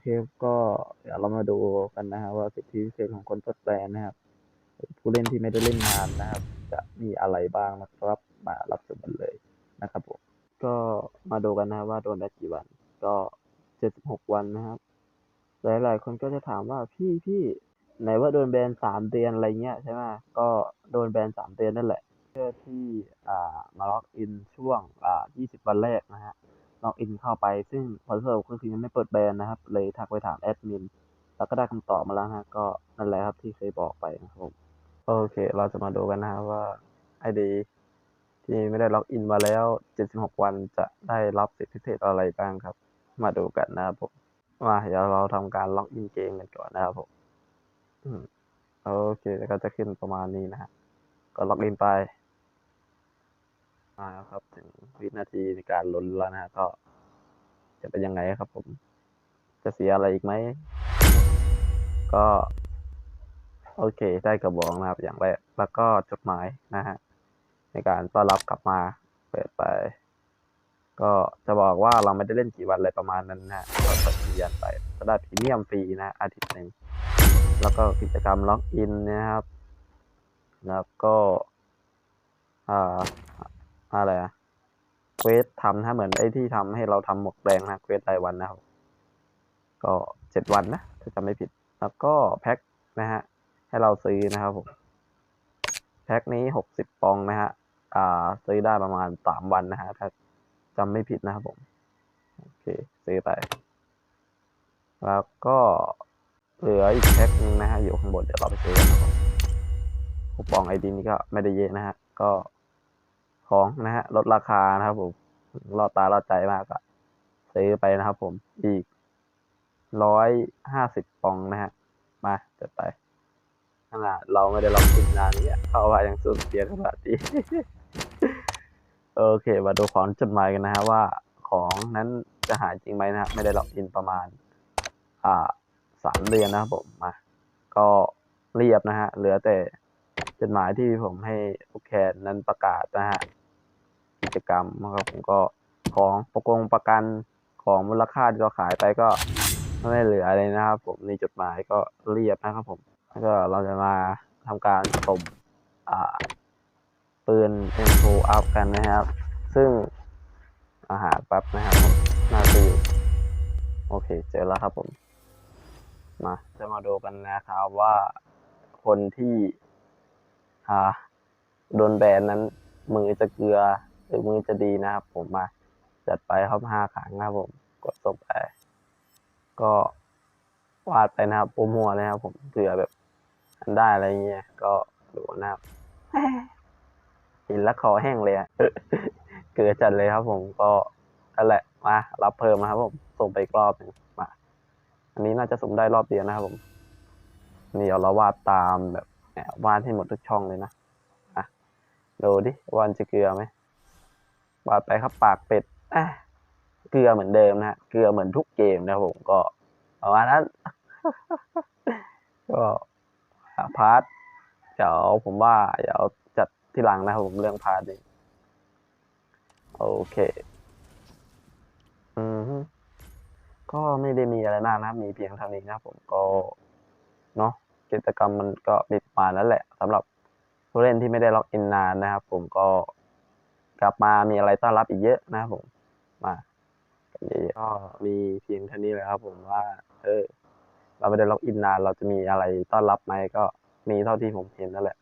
เคก็เดี๋ยวเรามาดูกันนะฮะว่าสิทธิพิเศษของคนปลดแบนนะครับผู้เล่นที่ไม่ได้เล่นนานนะครับ จะมีอะไรบ้างนะครับมารับชมกันเลยนะครับผมก็มาดูกันนะว่าโดนได้กี่วัน ก็เจ็ดสิบหกวันนะครับ หลาย ๆ คนก็จะถามว่าพี่พี่ไหนว่าโดนแบนสามเดือนอะไรเงี้ยใช่ไหมก็โดนแบนสามเดือนนั่นแหละเพื่อที่อ่ามาล็อกอินช่วงอ่ายี่สิบวันแรกนะฮะ ล็อกอินเข้าไป ซึ่งผลสรุปก็คือยังไม่เปิดแบรนนะครับ เลยทักไปถามแอดมิน แล้วก็ได้คำตอบมาแล้วนะ ก็นั่นแหละครับที่เคยบอกไปนะครับผม โอเค เราจะมาดูกันนะครับว่าไอดีที่ไม่ได้ล็อกอินมาแล้ว 76 วันจะได้รับสิทธิพิเศษอะไรบ้างครับ มาดูกันนะครับผมมาเดี๋ยวเราทำการล็อกอินเกมกันก่อนนะครับผมอืมโอเค แล้วก็จะขึ้นประมาณนี้นะฮะ ก็ล็อกอินไป มาแล้วครับถึงวินาทีในการลุ้นแล้วนะฮะก็ จะเป็นยังไงครับ ผม จะเสียอะไรอีกไหม ก็ โอเค ได้กระบอกนะครับ อย่างแรกแล้วก็จดหมายนะฮะในการต้อนรับกลับมา เปิดไป ก็จะบอกว่าเราไม่ได้เล่นกี่วันอะไรประมาณนั้นนะก็กดยืนยันไปก็ได้พรีเมียมฟรีนะ อาทิตย์หนึ่งแล้วก็กิจกรรมล็อกอินนะครับ แล้วก็ อ่า อะไรอะเควสทำนะเหมือนไอ้ที่ทำให้เราทำหมวกแดงนะเควสรายวันนะครับ ก็เจ็ดวันนะถ้าจำไม่ผิด แล้วก็แพ็คนะฮะให้เราซื้อนะครับผมแพ็คนี้หกสิบปองนะฮะอ่าซื้อได้ประมาณสามวันนะฮะถ้าจำไม่ผิดนะครับผมโอเคซื้อไป แล้วก็เหลืออีกแพ็คนึงนะฮะอยู่ข้างบนเดี๋ยวเราไปซื้อกันนะครับคูปองไอดีนี้ก็ไม่ได้เยอะนะฮะก็ ของนะฮะลดราคานะครับผมรอดตารอดใจมากอะซื้อไปนะครับผมอีกร้อยห้าสิบปองนะฮะ มาจัดไปขนาดเราไม่ได้ลองกินนานนี้เข้าว่ายังสูญเสียขนาดนี้โอเคมาดูของจดหมายกันนะฮะว่าของนั้นจะหายจริงไหมนะฮะไม่ได้ล็อกอินประมาณ อ่าสามเดือนนะครับผมมาก็เรียบนะฮะเหลือแต่ จดหมายที่ผมให้ผู้แคนนั้นประกาศนะฮะกิจกรรมนะครับผมก็ของประกงประกันของมูลค่าที่เราขายไปก็ไม่เหลืออะไรนะครับ ผมในจดหมายก็เรียบนะครับผมแล้วก็เราจะมาทำการส่งอ่าปืน M4 อัพกันนะครับ ซึ่งอาหารแป๊บนะครับน่าจะอยู่โอเค เจอแล้วครับผมมาจะมาดูกันนะครับว่าคนที่ อ่าโดนแบนนั้น มือจะเกลือหรือมือจะดีนะครับผมมา จัดไปครับห้าครั้งนะครับผมกดส่งไป ก็วาดไปนะครับโปรมัวเลยครับผมเผื่อแบบอันได้อะไรเงี้ยก็ดูนะครับเห็นแล้วคอแห้งเลยเกิดจัดเลยครับผมก็นั่นแหละมารับเพิ่มนะครับผมส่งไปอีกรอบหนึ่งมา อันนี้น่าจะส่งได้รอบเดียวนะครับผม นี่เอาเราวาดตามแบบ วาดให้หมดทุกช่องเลยนะอะดูดิวาดจะเกลือไหมวาดไปครับปากเป็ดอะเกลือเหมือนเดิมนะฮะเกลือเหมือนทุกเกมนะผมก็ประมาณนั้นก็พาร์ทเดี๋ยวผมว่าเดี๋ยวจัดที่หลังนะครับผมเรื่องพาร์ทนี้โอเค อือฮึก็ไม่ได้มีอะไรมากนะครับ มีเพียงเท่านี้นะผมก็ เนาะ กิจกรรมมันก็มีประมาณนั้นแหละสำหรับผู้เล่นที่ไม่ได้ล็อกอินนานนะครับ ผมก็กลับมามีอะไรต้อนรับอีกเยอะนะครับผมมากันเยอะๆก็มีเพียงเท่านี้เลยครับ ผมว่า เออ เราไม่ได้ล็อกอินนาน เราจะมีอะไรต้อนรับไหมก็มีเท่าที่ผมเห็นนั่นแหละ